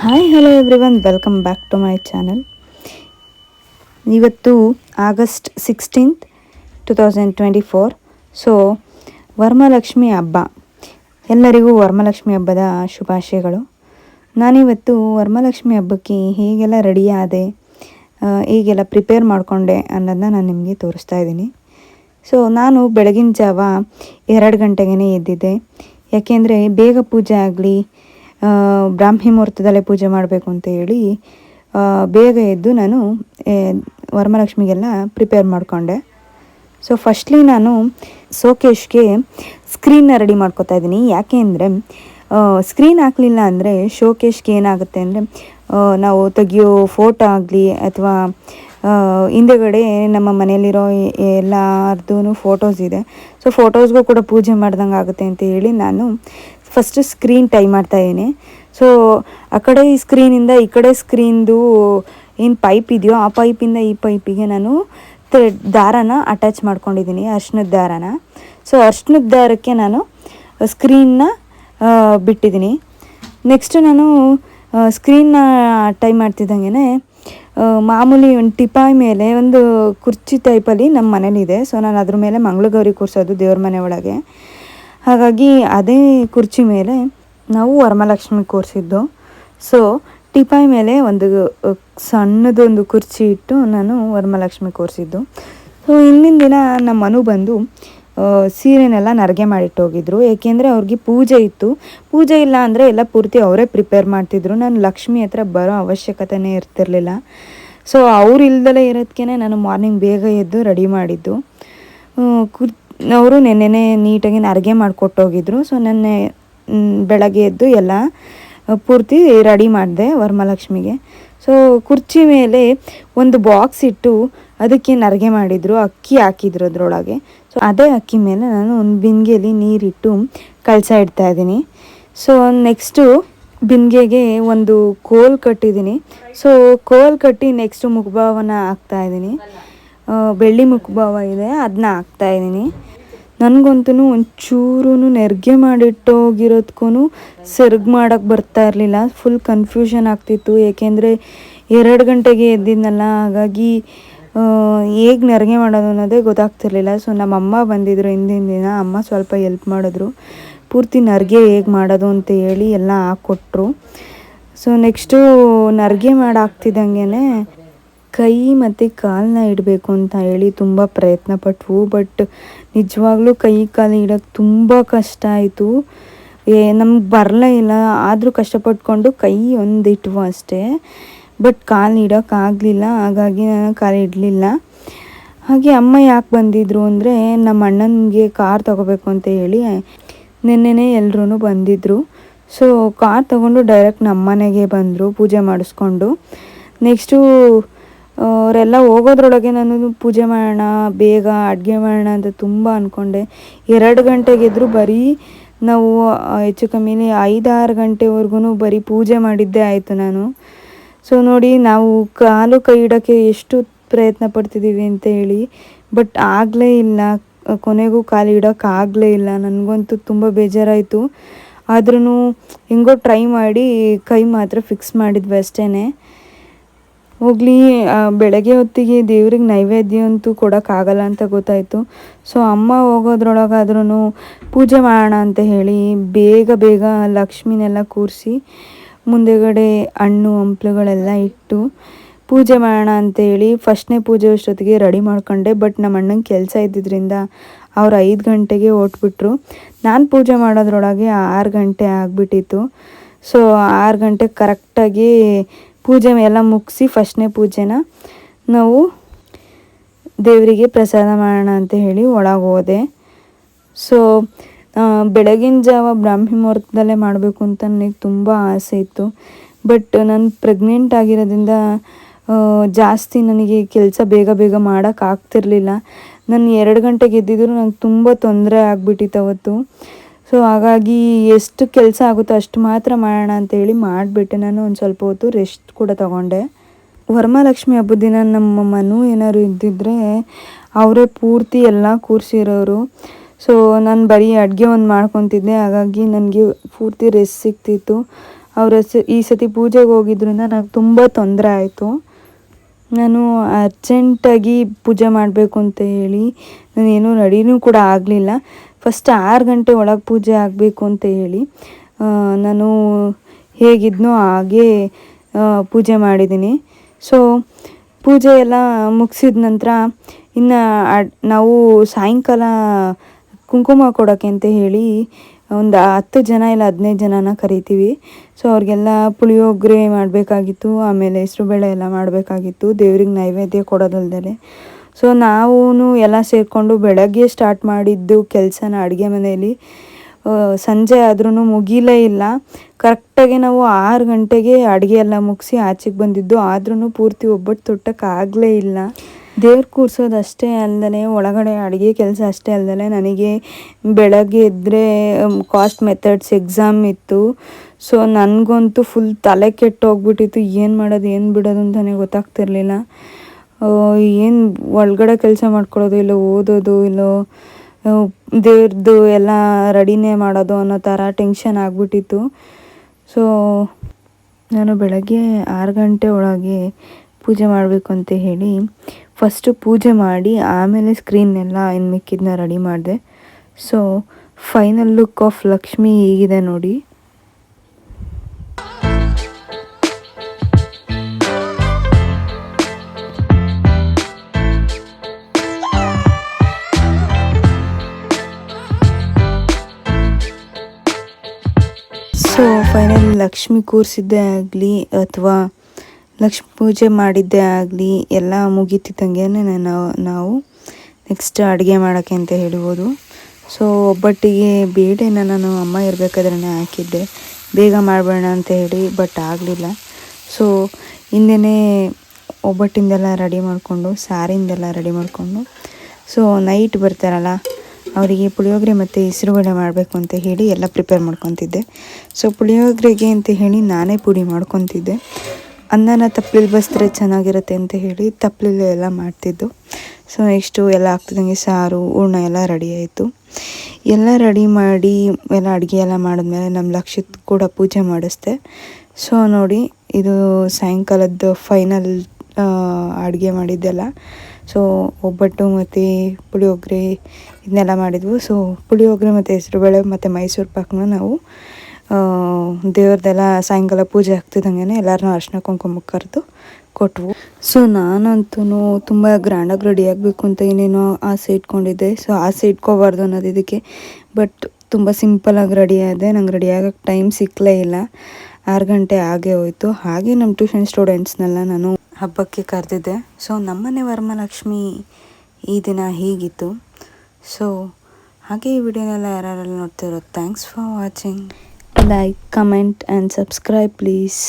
Hi hello everyone welcome back to my channel ಇವತ್ತು August sixteenth two thousand twenty four so Varalakshmi ಹಬ್ಬ. ಎಲ್ಲರಿಗೂ ವರ್ಮಲಕ್ಷ್ಮಿ ಹಬ್ಬದ ಶುಭಾಶಯಗಳು. ನಾನಿವತ್ತು ವರ್ಮಲಕ್ಷ್ಮಿ ಹಬ್ಬಕ್ಕೆ ಹೇಗೆಲ್ಲ ರೆಡಿ ಆದೆ ಹೇಗೆಲ್ಲ ಪ್ರಿಪೇರ್ ಮಾಡಿಕೊಂಡೆ ಅನ್ನೋದನ್ನ ನಾನು ನಿಮಗೆ ತೋರಿಸ್ತಾ ಇದ್ದೀನಿ. ಸೊ ನಾನು ಬೆಳಗಿನ ಜಾವ ಎರಡು ಗಂಟೆಗೇ ಎದ್ದಿದ್ದೆ. ಯಾಕೆಂದರೆ ಬೇಗ ಪೂಜೆ ಆಗಲಿ ಬ್ರಾಹ್ಮಿ ಮುಹೂರ್ತದಲ್ಲೇ ಪೂಜೆ ಮಾಡಬೇಕು ಅಂತ ಹೇಳಿ ಬೇಗ ಎದ್ದು ನಾನು ವರಮಲಕ್ಷ್ಮಿಗೆಲ್ಲ ಪ್ರಿಪೇರ್ ಮಾಡಿಕೊಂಡೆ. ಸೊ ಫಸ್ಟ್ಲಿ ನಾನು ಸೋಕೇಶ್ಗೆ ಸ್ಕ್ರೀನ್ನ ರೆಡಿ ಮಾಡ್ಕೋತಾ ಇದ್ದೀನಿ. ಯಾಕೆ ಅಂದರೆ ಸ್ಕ್ರೀನ್ ಹಾಕಲಿಲ್ಲ ಅಂದರೆ ಶೋಕೇಶ್ಗೆ ಏನಾಗುತ್ತೆ ಅಂದರೆ ನಾವು ತೆಗಿಯೋ ಫೋಟೋ ಆಗಲಿ ಅಥವಾ ಹಿಂದೆಗಡೆ ನಮ್ಮ ಮನೆಯಲ್ಲಿರೋ ಎಲ್ಲಾರ್ದು ಫೋಟೋಸ್ ಇದೆ. ಸೊ ಫೋಟೋಸ್ಗೂ ಕೂಡ ಪೂಜೆ ಮಾಡ್ದಂಗೆ ಆಗುತ್ತೆ ಅಂತ ಹೇಳಿ ನಾನು ಫಸ್ಟು ಸ್ಕ್ರೀನ್ ಟೈ ಮಾಡ್ತಾ ಇದ್ದೀನಿ. ಸೊ ಆ ಕಡೆ ಈ ಸ್ಕ್ರೀನಿಂದ ಈ ಕಡೆ ಸ್ಕ್ರೀನ್ದು ಏನು ಪೈಪ್ ಇದೆಯೋ ಆ ಪೈಪಿಂದ ಈ ಪೈಪಿಗೆ ನಾನು ಥ್ರೆಡ್ ದಾರನ ಅಟ್ಯಾಚ್ ಮಾಡ್ಕೊಂಡಿದ್ದೀನಿ, ಅರ್ಶಿನದ ದಾರನ. ಸೊ ಅರ್ಶಿನದ ದಾರಕ್ಕೆ ನಾನು ಸ್ಕ್ರೀನ್ನ ಬಿಟ್ಟಿದ್ದೀನಿ. ನೆಕ್ಸ್ಟ್ ನಾನು ಸ್ಕ್ರೀನ್ನ ಟೈ ಮಾಡ್ತಿದ್ದಂಗೆ ಮಾಮೂಲಿ ಒಂದು ಟಿಪಾಯ್ ಮೇಲೆ ಒಂದು ಕುರ್ಚಿ ಟೈಪಲ್ಲಿ ನಮ್ಮ ಮನೇಲಿದೆ. ಸೊ ನಾನು ಅದ್ರ ಮೇಲೆ ಮಂಗಳಗೌರಿ ಕೂರಿಸೋದು ದೇವ್ರ ಮನೆ ಒಳಗೆ. ಹಾಗಾಗಿ ಅದೇ ಕುರ್ಚಿ ಮೇಲೆ ನಾವು ವರಮಹಾಲಕ್ಷ್ಮಿ ಕೂರಿಸಿದ್ದು. ಸೊ ಟಿಪಾಯಿ ಮೇಲೆ ಒಂದು ಸಣ್ಣದೊಂದು ಕುರ್ಚಿ ಇಟ್ಟು ನಾನು ವರಮಹಾಲಕ್ಷ್ಮಿ ಕೂರಿಸಿದ್ದು. ಸೊ ಹಿಂದಿನ ದಿನ ನಮ್ಮ ಮನು ಬಂದು ಸೀರೆನೆಲ್ಲ ನರಿಗೆ ಮಾಡಿಟ್ಟು ಹೋಗಿದ್ರು. ಏಕೆಂದರೆ ಅವ್ರಿಗೆ ಪೂಜೆ ಇತ್ತು. ಪೂಜೆ ಇಲ್ಲ ಅಂದರೆ ಎಲ್ಲ ಪೂರ್ತಿ ಅವರೇ ಪ್ರಿಪೇರ್ ಮಾಡ್ತಿದ್ರು. ನಾನು ಲಕ್ಷ್ಮಿ ಹತ್ರ ಬರೋ ಅವಶ್ಯಕತೆನೇ ಇರ್ತಿರಲಿಲ್ಲ. ಸೊ ಅವ್ರು ಇಲ್ದಲೇ ಇರೋದಕ್ಕೆ ನಾನು ಮಾರ್ನಿಂಗ್ ಬೇಗ ಎದ್ದು ರೆಡಿ ಮಾಡಿದ್ದು. ಕುರ್ ಅವರು ನೆನ್ನೆನೆ ನೀಟಾಗಿ ಅಡುಗೆ ಮಾಡಿಕೊಟ್ಟೋಗಿದ್ರು. ಸೊ ನೆನ್ನೆ ಬೆಳಗ್ಗೆ ಎದ್ದು ಎಲ್ಲ ಪೂರ್ತಿ ರೆಡಿ ಮಾಡಿದೆ ವರಮಹಾಲಕ್ಷ್ಮಿಗೆ. ಸೊ ಕುರ್ಚಿ ಮೇಲೆ ಒಂದು ಬಾಕ್ಸ್ ಇಟ್ಟು ಅದಕ್ಕೆ ನರಗೆ ಮಾಡಿದ್ರು? ಅಕ್ಕಿ ಹಾಕಿದ್ರು ಅದರೊಳಗೆ. ಸೊ ಅದೇ ಅಕ್ಕಿ ಮೇಲೆ ನಾನು ಒಂದು ಬಿಂದಿಗೆಯಲ್ಲಿ ನೀರಿಟ್ಟು ಕಳಸ ಇಡ್ತಾ ಇದ್ದೀನಿ. ಸೊ ನೆಕ್ಸ್ಟು ಬಿಂದಿಗೆಗೆ ಒಂದು ಕೋಲ್ ಕಟ್ಟಿದ್ದೀನಿ. ಸೊ ಕೋಲ್ ಕಟ್ಟಿ ನೆಕ್ಸ್ಟು ಮುಖಭಾವನ ಹಾಕ್ತಾ ಇದ್ದೀನಿ. ಬೆಳ್ಳಿ ಮುಖಭಾವ ಇದೆ ಅದನ್ನ ಹಾಕ್ತಾ ಇದ್ದೀನಿ. ನನಗಂತೂ ಒಂಚೂರು ನೆರಿಗೆ ಮಾಡಿಟ್ಟೋಗಿರೋದ್ಕೂ ಸೆರ್ಗ್ ಮಾಡೋಕ್ಕೆ ಬರ್ತಾ ಇರಲಿಲ್ಲ. ಫುಲ್ ಕನ್ಫ್ಯೂಷನ್ ಆಗ್ತಿತ್ತು. ಏಕೆಂದರೆ ಎರಡು ಗಂಟೆಗೆ ಎದ್ದಿದ್ನಲ್ಲ, ಹಾಗಾಗಿ ಹೇಗೆ ನೆರಿಗೆ ಮಾಡೋದು ಅನ್ನೋದೇ ಗೊತ್ತಾಗ್ತಿರ್ಲಿಲ್ಲ. ಸೊ ನಮ್ಮ ಅಮ್ಮ ಬಂದಿದ್ರು ಹಿಂದಿನ ದಿನ. ಅಮ್ಮ ಸ್ವಲ್ಪ ಹೆಲ್ಪ್ ಮಾಡಿದ್ರು. ಪೂರ್ತಿ ನರಿಗೆ ಹೇಗೆ ಮಾಡೋದು ಅಂತ ಹೇಳಿ ಎಲ್ಲ ಹಾಕ್ಕೊಟ್ರು. ಸೊ ನೆಕ್ಸ್ಟು ನರಿಗೆ ಮಾಡಾಕ್ತಿದ್ದಂಗೆ ಕೈ ಮತ್ತು ಕಾಲನ್ನ ಇಡಬೇಕು ಅಂತ ಹೇಳಿ ತುಂಬ ಪ್ರಯತ್ನ ಪಟ್ವು. ಬಟ್ ನಿಜವಾಗ್ಲೂ ಕೈ ಕಾಲು ಇಡೋಕ್ಕೆ ತುಂಬ ಕಷ್ಟ ಆಯಿತು. ಏ, ನಮ್ಗೆ ಬರಲೇ ಇಲ್ಲ. ಆದರೂ ಕಷ್ಟಪಟ್ಕೊಂಡು ಕೈ ಒಂದು ಇಟ್ವು ಅಷ್ಟೇ. ಬಟ್ ಕಾಲು ಇಡೋಕ್ಕಾಗಲಿಲ್ಲ ಹಾಗಾಗಿ ನಾನು ಕಾಲು ಇಡಲಿಲ್ಲ. ಹಾಗೆ ಅಮ್ಮ ಯಾಕೆ ಬಂದಿದ್ರು ಅಂದರೆ, ನಮ್ಮ ಅಣ್ಣನಿಗೆ ಕಾರ್ ತಗೋಬೇಕು ಅಂತ ಹೇಳಿ ನಿನ್ನೆನೆ ಎಲ್ಲರೂ ಬಂದಿದ್ದರು ಸೊ ಕಾರ್ ತಗೊಂಡು ಡೈರೆಕ್ಟ್ ನಮ್ಮ ಮನೆಗೆ ಬಂದರು. ಪೂಜೆ ಮಾಡಿಸ್ಕೊಂಡು. ನೆಕ್ಸ್ಟು ಅವರೆಲ್ಲ ಹೋಗೋದ್ರೊಳಗೆ ನಾನು ಪೂಜೆ ಮಾಡೋಣ, ಬೇಗ ಅಡುಗೆ ಮಾಡೋಣ ಅಂತ ತುಂಬ ಅಂದ್ಕೊಂಡೆ ಎರಡು ಗಂಟೆಗೆದ್ರು ಬರೀ ನಾವು ಹೆಚ್ಚು ಕಮ್ಮಿನೇ ಐದಾರು ಗಂಟೆವರೆಗೂ ಬರೀ ಪೂಜೆ ಮಾಡಿದ್ದೇ ಆಯಿತು ನಾನು. ಸೊ ನೋಡಿ, ನಾವು ಕಾಲು ಕೈ ಇಡೋಕ್ಕೆ ಎಷ್ಟು ಪ್ರಯತ್ನ ಪಡ್ತಿದ್ದೀವಿ ಅಂತ ಹೇಳಿ, ಬಟ್ ಆಗಲೇ ಇಲ್ಲ. ಕೊನೆಗೂ ಕಾಲು ಇಡೋಕ್ಕಾಗಲೇ ಇಲ್ಲ. ನನಗಂತೂ ತುಂಬ ಬೇಜಾರಾಯಿತು. ಆದ್ರೂ ಹೆಂಗೋ ಟ್ರೈ ಮಾಡಿ ಕೈ ಮಾತ್ರ ಫಿಕ್ಸ್ ಮಾಡಿದ್ವಿ ಅಷ್ಟೇ ಹೋಗ್ಲಿ ಬೆಳಗ್ಗೆ ಹೊತ್ತಿಗೆ ದೇವ್ರಿಗೆ ನೈವೇದ್ಯ ಅಂತೂ ಕೊಡೋಕ್ಕಾಗಲ್ಲ ಅಂತ ಗೊತ್ತಾಯಿತು. ಸೊ ಅಮ್ಮ ಹೋಗೋದ್ರೊಳಗಾದ್ರೂ ಪೂಜೆ ಮಾಡೋಣ ಅಂತ ಹೇಳಿ ಬೇಗ ಬೇಗ ಲಕ್ಷ್ಮಿನೆಲ್ಲ ಕೂರಿಸಿ ಮುಂದೆಗಡೆ ಹಣ್ಣು, ಹಂಪ್ಲುಗಳೆಲ್ಲ ಇಟ್ಟು ಪೂಜೆ ಮಾಡೋಣ ಅಂತೇಳಿ ಫಸ್ಟ್ನೇ ಪೂಜೆ ಅಷ್ಟೊತ್ತಿಗೆ ರೆಡಿ ಮಾಡ್ಕೊಂಡೆ. ಬಟ್ ನಮ್ಮ ಅಣ್ಣಂಗೆ ಕೆಲಸ ಇದ್ದಿದ್ದರಿಂದ ಅವ್ರು ಐದು ಗಂಟೆಗೆ ಓಟ್ಬಿಟ್ರು ನಾನು ಪೂಜೆ ಮಾಡೋದ್ರೊಳಗೆ ಆರು ಗಂಟೆ ಆಗಿಬಿಟ್ಟಿತ್ತು. ಸೊ ಆರು ಗಂಟೆಗೆ ಕರೆಕ್ಟಾಗಿ ಪೂಜೆ ಎಲ್ಲ ಮುಗಿಸಿ ಫಸ್ಟ್ನೇ ಪೂಜೆನ ನಾವು ದೇವರಿಗೆ ಪ್ರಸಾದ ಮಾಡೋಣ ಅಂತ ಹೇಳಿ ಒಳಗೆ ಹೋದೆ. ಸೊ ಬೆಳಗಿನ ಜಾವ ಬ್ರಾಹ್ಮಿ ಮುಹೂರ್ತದಲ್ಲೇ ಮಾಡಬೇಕು ಅಂತ ನನಗೆ ತುಂಬ ಆಸೆ ಇತ್ತು. ಬಟ್ ನಾನು ಪ್ರೆಗ್ನೆಂಟ್ ಆಗಿರೋದ್ರಿಂದ ಜಾಸ್ತಿ ನನಗೆ ಕೆಲಸ ಬೇಗ ಬೇಗ ಮಾಡೋಕ್ಕಾಗ್ತಿರ್ಲಿಲ್ಲ ನಾನು ಎರಡು ಗಂಟೆಗೆ ಎದ್ದಿದ್ರು ನಂಗೆ ತುಂಬ ತೊಂದರೆ ಆಗಿಬಿಟ್ಟಿತ್ತು ಅವತ್ತು. ಸೊ ಹಾಗಾಗಿ ಎಷ್ಟು ಕೆಲಸ ಆಗುತ್ತೋ ಅಷ್ಟು ಮಾತ್ರ ಮಾಡೋಣ ಅಂತೇಳಿ ಮಾಡಿಬಿಟ್ಟೆ. ನಾನು ಒಂದು ಸ್ವಲ್ಪ ಹೊತ್ತು ರೆಸ್ಟ್ ಕೂಡ ತಗೊಂಡೆ. ವರಮಹಾಲಕ್ಷ್ಮಿ ಹಬ್ಬದ ದಿನ ನಮ್ಮ ಮನು ಏನಾದ್ರು ಇದ್ದಿದ್ರೆ ಅವರೇ ಪೂರ್ತಿ ಎಲ್ಲ ಕೂರಿಸಿರೋರು. ಸೊ ನಾನು ಬರೀ ಅಡುಗೆ ಒಂದು ಮಾಡ್ಕೊತಿದ್ದೆ. ಹಾಗಾಗಿ ನನಗೆ ಪೂರ್ತಿ ರೆಸ್ಟ್ ಸಿಗ್ತಿತ್ತು. ಅವರ ಈ ಸತಿ ಪೂಜೆಗೆ ಹೋಗಿದ್ರಿಂದ ನನಗೆ ತುಂಬ ತೊಂದರೆ ಆಯಿತು. ನಾನು ಅರ್ಜೆಂಟಾಗಿ ಪೂಜೆ ಮಾಡಬೇಕು ಅಂತ ಹೇಳಿ ನಾನೇನು ರೆಡಿನೂ ಕೂಡ ಆಗಲಿಲ್ಲ. ಫಸ್ಟ್ ಆರು ಗಂಟೆ ಒಳಗೆ ಪೂಜೆ ಆಗಬೇಕು ಅಂತ ಹೇಳಿ ನಾನು ಹೇಗಿದ್ನೋ ಹಾಗೇ ಪೂಜೆ ಮಾಡಿದ್ದೀನಿ. ಸೊ ಪೂಜೆ ಎಲ್ಲ ಮುಗಿಸಿದ ನಂತರ ಇನ್ನು ನಾವು ಸಾಯಂಕಾಲ ಕುಂಕುಮ ಕೊಡೋಕ್ಕೆ ಅಂತ ಹೇಳಿ ಒಂದು ಹತ್ತು ಜನ ಇಲ್ಲ ಹದಿನೈದು ಜನನ ಕರಿತೀವಿ. ಸೊ ಅವ್ರಿಗೆಲ್ಲ ಪುಳಿಯೋಗರೆ ಮಾಡಬೇಕಾಗಿತ್ತು, ಆಮೇಲೆ ಹೆಸ್ರುಬೇಳೆ ಎಲ್ಲ ಮಾಡಬೇಕಾಗಿತ್ತು, ದೇವ್ರಿಗೆ ನೈವೇದ್ಯ ಕೊಡೋದಲ್ದೇ ಸೊ ನಾವು ಎಲ್ಲ ಸೇರಿಕೊಂಡು ಬೆಳಗ್ಗೆ ಸ್ಟಾರ್ಟ್ ಮಾಡಿದ್ದು ಕೆಲಸನ ಅಡುಗೆ ಮನೆಯಲ್ಲಿ ಸಂಜೆ ಆದ್ರೂ ಮುಗಿಲೇ ಇಲ್ಲ. ಕರೆಕ್ಟಾಗಿ ನಾವು ಆರು ಗಂಟೆಗೆ ಅಡುಗೆ ಎಲ್ಲ ಮುಗಿಸಿ ಆಚೆಗೆ ಬಂದಿದ್ದು. ಆದ್ರೂ ಪೂರ್ತಿ ಒಬ್ಬಟ್ಟು ತೊಟ್ಟಕ್ಕೆ ಆಗಲೇ ಇಲ್ಲ. ದೇವ್ರು ಕೂರ್ಸೋದು ಅಷ್ಟೇ ಅಲ್ಲದೆ ಒಳಗಡೆ ಅಡುಗೆ ಕೆಲಸ ಅಷ್ಟೇ ಅಲ್ಲದೆ ನನಗೆ ಬೆಳಗ್ಗೆ ಎದ್ದರೆ ಕಾಸ್ಟ್ ಮೆಥಡ್ಸ್ ಎಕ್ಸಾಮ್ ಇತ್ತು. ಸೊ ನನಗಂತೂ ಫುಲ್ ತಲೆ ಕೆಟ್ಟೋಗ್ಬಿಟ್ಟಿತ್ತು. ಏನು ಮಾಡೋದು, ಏನು ಬಿಡೋದು ಅಂತಲೇ ಗೊತ್ತಾಗ್ತಿರ್ಲಿಲ್ಲ. ಏನು ಒಳಗಡೆ ಕೆಲಸ ಮಾಡ್ಕೊಳ್ಳೋದು ಇಲ್ಲ ಓದೋದು ಇಲ್ಲ ದೇವ್ರದ್ದು ಎಲ್ಲ ರೆಡಿನೇ ಮಾಡೋದು ಅನ್ನೋ ಥರ ಟೆನ್ಷನ್ ಆಗಿಬಿಟ್ಟಿತ್ತು. ಸೊ ನಾನು ಬೆಳಗ್ಗೆ ಆರು ಗಂಟೆ ಒಳಗೆ ಪೂಜೆ ಮಾಡಬೇಕು ಅಂತ ಹೇಳಿ ಫಸ್ಟು ಪೂಜೆ ಮಾಡಿ ಆಮೇಲೆ ಸ್ಕ್ರೀನ್ನೆಲ್ಲ ಇನ್ನು ಮಿಕ್ಕಿದ್ನ ರೆಡಿ ಮಾಡಿದೆ. So final look of Lakshmi ಹೀಗಿದೆ ನೋಡಿ. ಲಕ್ಷ್ಮಿ ಕೂರಿಸಿದ್ದೇ ಆಗಲಿ ಅಥವಾ ಲಕ್ಷ್ಮಿ ಪೂಜೆ ಮಾಡಿದ್ದೇ ಆಗಲಿ ಎಲ್ಲ ಮುಗೀತಿದ್ದಂಗೆ ನಾವು ನಾವು ನೆಕ್ಸ್ಟ್ ಅಡುಗೆ ಮಾಡೋಕ್ಕೆ ಅಂತ ಹೇಳ್ಬೋದು. ಸೊ ಒಬ್ಬಟ್ಟಿಗೆ ಬೇಳೆನ ನಾನು ಅಮ್ಮ ಇರಬೇಕಾದ್ರೆ ಹಾಕಿದ್ದೆ. ಬೇಗ ಮಾಡಬೇಡ ಅಂತ ಹೇಳಿ ಬಟ್ ಆಗಲಿಲ್ಲ. ಸೊ ಹಿಂದೆನೇ ಒಬ್ಬಟ್ಟಿಂದೆಲ್ಲ ರೆಡಿ ಮಾಡಿಕೊಂಡು, ಸಾರಿಂದೆಲ್ಲ ರೆಡಿ ಮಾಡಿಕೊಂಡು ಸೊ ನೈಟ್ ಬರ್ತಾರಲ್ಲ ಅವರಿಗೆ ಪುಳಿಯೋಗರೆ ಮತ್ತು ಹೆಸರುಬೇಳೆ ಮಾಡಬೇಕು ಅಂತ ಹೇಳಿ ಎಲ್ಲ ಪ್ರಿಪೇರ್ ಮಾಡ್ಕೊತಿದ್ದೆ. ಸೊ ಪುಳಿಯೋಗರೆಗೆ ಅಂತ ಹೇಳಿ ನಾನೇ ಪುಡಿ ಮಾಡ್ಕೊತಿದ್ದೆ. ಅನ್ನನ ತಪ್ಪಲಿಲ್ ಬಸ್ತ್ರೆ ಚೆನ್ನಾಗಿರುತ್ತೆ ಅಂತ ಹೇಳಿ ತಪ್ಪಲಿಲ್ಲ ಎಲ್ಲ ಮಾಡ್ತಿದ್ದು. ಸೊ ನೆಕ್ಸ್ಟು ಎಲ್ಲ ಆಗ್ತಿದ್ದಂಗೆ ಸಾರು, ಹೂರ್ಣ ಎಲ್ಲ ರೆಡಿ ಆಯಿತು. ಎಲ್ಲ ರೆಡಿ ಮಾಡಿ ಎಲ್ಲ ಅಡುಗೆ ಎಲ್ಲ ಮಾಡಿದ್ಮೇಲೆ ನಮ್ಮ ಲಕ್ಷಿತ್ ಕೂಡ ಪೂಜೆ ಮಾಡಿಸ್ದೆ. ಸೊ ನೋಡಿ, ಇದು ಸಾಯಂಕಾಲದ್ದು ಫೈನಲ್ ಅಡುಗೆ ಮಾಡಿದ್ದೆಲ್ಲ. ಸೊ ಒಬ್ಬಟ್ಟು ಮತ್ತು ಪುಳಿಯೋಗರೆ ಇದನ್ನೆಲ್ಲ ಮಾಡಿದ್ವು. ಸೊ ಪುಳಿಯೋಗರೆ ಮತ್ತು ಹೆಸರುಬೇಳೆ ಮತ್ತು ಮೈಸೂರು ಪಾಕನ ನಾವು ದೇವ್ರದ್ದೆಲ್ಲ ಸಾಯಂಕಾಲ ಪೂಜೆ ಆಗ್ತಿದ್ದಂಗೆ ಎಲ್ಲರನ್ನೂ ಅರ್ಶಿನ ಕುಂಕುಮಕ್ಕೆ ಕರೆದು ಕೊಟ್ವು. ಸೊ ನಾನಂತೂ ತುಂಬ ಗ್ರ್ಯಾಂಡಾಗಿ ರೆಡಿ ಆಗಬೇಕು ಅಂತ ಏನೇನೋ ಆಸೆ ಇಟ್ಕೊಂಡಿದ್ದೆ. ಸೊ ಆಸೆ ಇಟ್ಕೋಬಾರ್ದು ಅನ್ನೋದು ಇದಕ್ಕೆ. ಬಟ್ ತುಂಬ ಸಿಂಪಲಾಗಿ ರೆಡಿ ಆದೆ. ನಂಗೆ ರೆಡಿ ಆಗೋಕ್ಕೆ ಟೈಮ್ ಸಿಕ್ಕಲೇ ಇಲ್ಲ. ಆರು ಗಂಟೆ ಆಗೇ ಹೋಯಿತು. ಹಾಗೆ ನಮ್ಮ ಟ್ಯೂಷನ್ ಸ್ಟೂಡೆಂಟ್ಸ್ನೆಲ್ಲ ನಾನು ಹಬ್ಬಕ್ಕೆ ಕರೆದಿದ್ದೆ. ಸೊ ನಮ್ಮನೆ ವರಮಹಾಲಕ್ಷ್ಮಿ ಈ ದಿನ ಹೀಗಿತ್ತು. ಸೊ ಹಾಗೆ ಈ ವಿಡಿಯೋನೆಲ್ಲ ಯಾರ್ಯಾರೆಲ್ಲ ನೋಡ್ತಿರೋ thanks for watching like comment and subscribe please